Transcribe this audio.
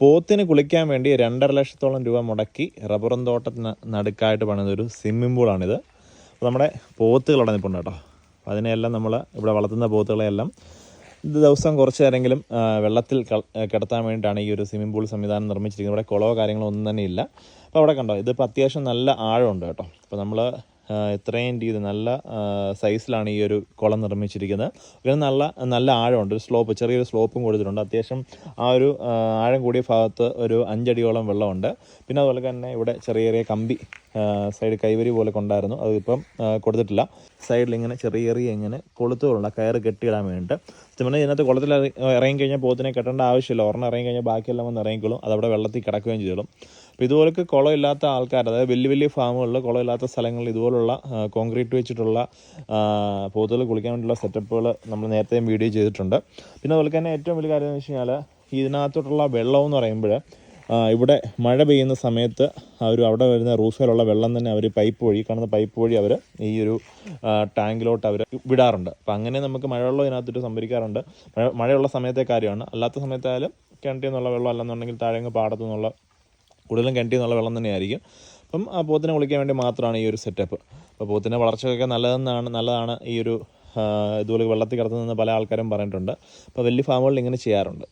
പോത്തിന് കുളിക്കാൻ വേണ്ടി രണ്ടര ലക്ഷത്തോളം രൂപ മുടക്കി റബ്ബറും തോട്ടത്തിന് നടുക്കായിട്ട് പണിത ഒരു സ്വിമ്മിംഗ് പൂളാണിത്. അപ്പോൾ നമ്മുടെ പോത്തുകളവിടെ നിൽപ്പുണ്ട് കേട്ടോ. അതിനെയെല്ലാം നമ്മൾ ഇവിടെ വളർത്തുന്ന പോത്തുകളെയെല്ലാം ദിവസം കുറച്ച് നേരമെങ്കിലും വെള്ളത്തിൽ കിടത്താൻ വേണ്ടിയിട്ടാണ് ഈ ഒരു സ്വിമ്മിംഗ് പൂൾ സംവിധാനം നിർമ്മിച്ചിരിക്കുന്നത്. ഇവിടെ കുളവോ കാര്യങ്ങളോ ഒന്നും തന്നെ ഇല്ല. അപ്പോൾ അവിടെ കണ്ടോ ഇതിപ്പോൾ അത്യാവശ്യം നല്ല ആഴമുണ്ട് കേട്ടോ. അപ്പോൾ നമ്മൾ ഇത്രയും രീതി നല്ല സൈസിലാണ് ഈ ഒരു കുളം നിർമ്മിച്ചിരിക്കുന്നത്. പിന്നെ നല്ല നല്ല ആഴമുണ്ട്. ഒരു സ്ലോപ്പ് ചെറിയൊരു സ്ലോപ്പും കൊടുത്തിട്ടുണ്ട്. അത്യാവശ്യം ആ ഒരു ആഴം കൂടിയ ഭാഗത്ത് ഒരു അഞ്ചടിയോളം വെള്ളമുണ്ട്. പിന്നെ അതുപോലെ തന്നെ ഇവിടെ ചെറിയ ചെറിയ കമ്പി സൈഡ് കൈവരി പോലെ കൊണ്ടായിരുന്നു. അത് ഇപ്പം കൊടുത്തിട്ടില്ല. സൈഡിൽ ഇങ്ങനെ ചെറിയ ചെറിയ ഇങ്ങനെ കൊളുത്തുകളുണ്ട്. കയറ് കെട്ടിയിടാൻ വേണ്ടിയിട്ട്. പിന്നെ ഇതിനകത്ത് കുളത്തിൽ ഇറങ്ങി കഴിഞ്ഞാൽ പോത്തിനെ കെട്ടേണ്ട ആവശ്യമില്ല. ഒരെണ്ണം ഇറങ്ങി കഴിഞ്ഞാൽ ബാക്കിയെല്ലാം വന്ന് ഇറങ്ങിക്കോളും. അതവിടെ വെള്ളത്തിൽ കിടക്കുകയും ചെയ്തോളും. അപ്പോൾ ഇതുപോലൊക്കെ കുളമില്ലാത്ത ആൾക്കാർ അതായത് വലിയ വലിയ ഫാമുകളിൽ കുളമില്ലാത്ത സ്ഥലങ്ങളിൽ ഇതുപോലുള്ള കോൺക്രീറ്റ് വെച്ചിട്ടുള്ള പോത്തുകൾ കുളിക്കാൻ വേണ്ടിയുള്ള സെറ്റപ്പുകൾ നമ്മൾ നേരത്തെയും വീഡിയോ ചെയ്തിട്ടുണ്ട്. പിന്നെ അതുപോലെ തന്നെ ഏറ്റവും വലിയ കാര്യം എന്ന് വെച്ച് കഴിഞ്ഞാൽ ഇതിനകത്തോട്ടുള്ള വെള്ളം എന്ന് പറയുമ്പോൾ ഇവിടെ മഴ പെയ്യുന്ന സമയത്ത് അവർ അവിടെ വരുന്ന റൂഫിലുള്ള വെള്ളം തന്നെ അവർ പൈപ്പ് വഴി കാണുന്ന പൈപ്പ് വഴി അവർ ഈ ഒരു ടാങ്കിലോട്ട് അവർ വിടാറുണ്ട്. അപ്പം അങ്ങനെ നമുക്ക് മഴവെള്ളം ഇതിനകത്തിട്ട് സംഭരിക്കാറുണ്ട്. മഴ മഴയുള്ള സമയത്തെ കാര്യമാണ്. അല്ലാത്ത സമയത്തായാലും കിണറ്റിൽ നിന്നുള്ള വെള്ളം അല്ലെന്നുണ്ടെങ്കിൽ താഴെങ്ങ് പാടത്തു നിന്നുള്ള കൂടുതലും കിണറ്റിൽ നിന്നുള്ള വെള്ളം തന്നെയായിരിക്കും. അപ്പം ആ പോത്തിനെ കുളിക്കാൻ വേണ്ടി മാത്രമാണ് ഈ ഒരു സെറ്റപ്പ് അപ്പോൾ പോത്തിന്റെ വളർച്ചയൊക്കെ നല്ലതെന്നാണ് നല്ലതാണ് ഈ ഒരു ഇതുപോലെ വെള്ളത്തിൽ കിടത്തുന്നതെന്ന് പല ആൾക്കാരും പറഞ്ഞിട്ടുണ്ട്. അപ്പോൾ വലിയ ഫാമുകളിൽ ഇങ്ങനെ ചെയ്യാറുണ്ട്.